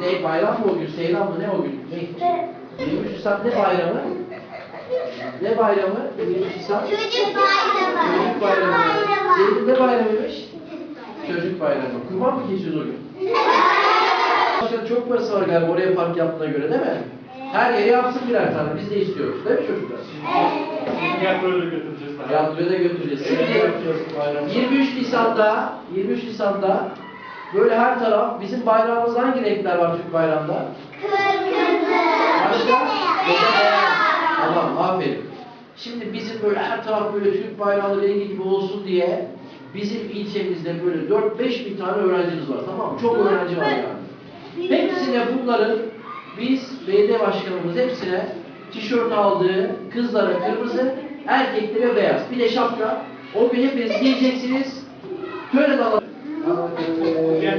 Ne bayram mı o gün? Seyran mı? Ne o gün? Ne? 23 Nisan ne bayramı? Ne bayramı? 23 Nisan? Çocuk bayramı. Çocuk bayramı. Senin ne bayramıymış? Çocuk bayramı. Kurban mı kesiyoruz o gün? Başka çok parası var galiba oraya park yaptığına göre değil mi? Her yere yapsın birer tane. Biz de istiyoruz. Değil mi çocuklar? Tiyatroya da götüreceğiz. Tiyatroya da götüreceğiz. Şimdi 23 Nisan'da 23 Nisan'da böyle her taraf bizim bayrağımızda hangi renkler var Türk bayrağında? Kırmızı. Başka? Tamam, aferin. Şimdi bizim böyle her taraf böyle Türk bayrağı rengi gibi olsun diye bizim ilçemizde böyle 4-5 bin tane öğrencimiz var tamam mı? Çok öğrenci var yani. Hepsine bunların biz belediye başkanımız hepsine tişört aldığı kızlara kırmızı, erkeklere beyaz. Bir de şapka. O gün hepiniz giyeceksiniz. Tören alalım.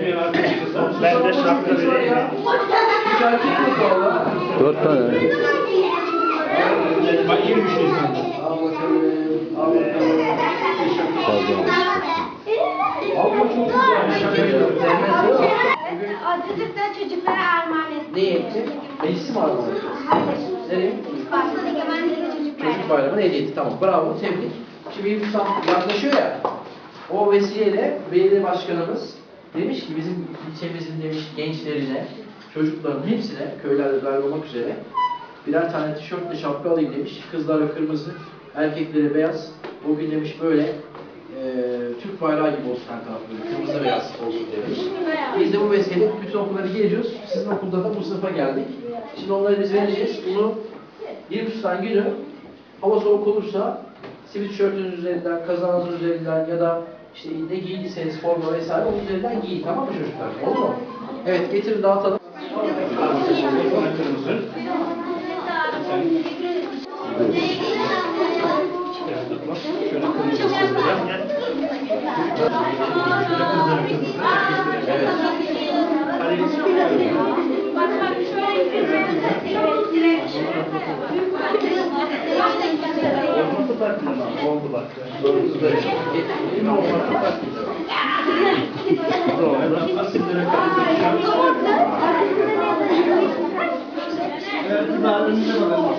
Gelmeyen arkadaşımız var. Ben de şapka vereyim. Dört tane. Bak 23 Nisan'da. Al bakalım. Al bakalım. Pardon. Ama çok güzel. Çocuklara armağan etti. Ne etti? Meclisi mi armağan etti? Nereye? Başladık hemen de çocuk Çocuk bayramına hediye etti. Tamam. Bravo. Tebrik. Şimdi 23 Nisan yaklaşıyor ya. O vesileyle belediye başkanımız demiş ki bizim ilçemizin demiş gençlerine, çocukların hepsine, köylerde dahil olmak üzere birer tane tişörtle şapka alayım demiş. Kızlara kırmızı, erkeklere beyaz. O gün demiş böyle eee Türk bayrağı gibi olsun her taraf böyle. Kırmızı beyaz olsun demiş. Biz de bu vesileyle bütün okulları geziyoruz. Sizin okulda da bu sınıfa geldik. Şimdi onları biz vereceğiz. Bunu 23 Nisan günü hava soğuk olursa sivil tişörtünüz üzerinden, kazağınız üzerinden ya da işte ne giydiyseniz forma vesaire onun üzerinden giyin tamam mı çocuklar? Olur mu? Evet getirin dağıtalım. Şöyle Oldu bak. Doğrusu da yine olmadı. Doğru. Asillere kadar. Evet, kızarlarınıza bakalım.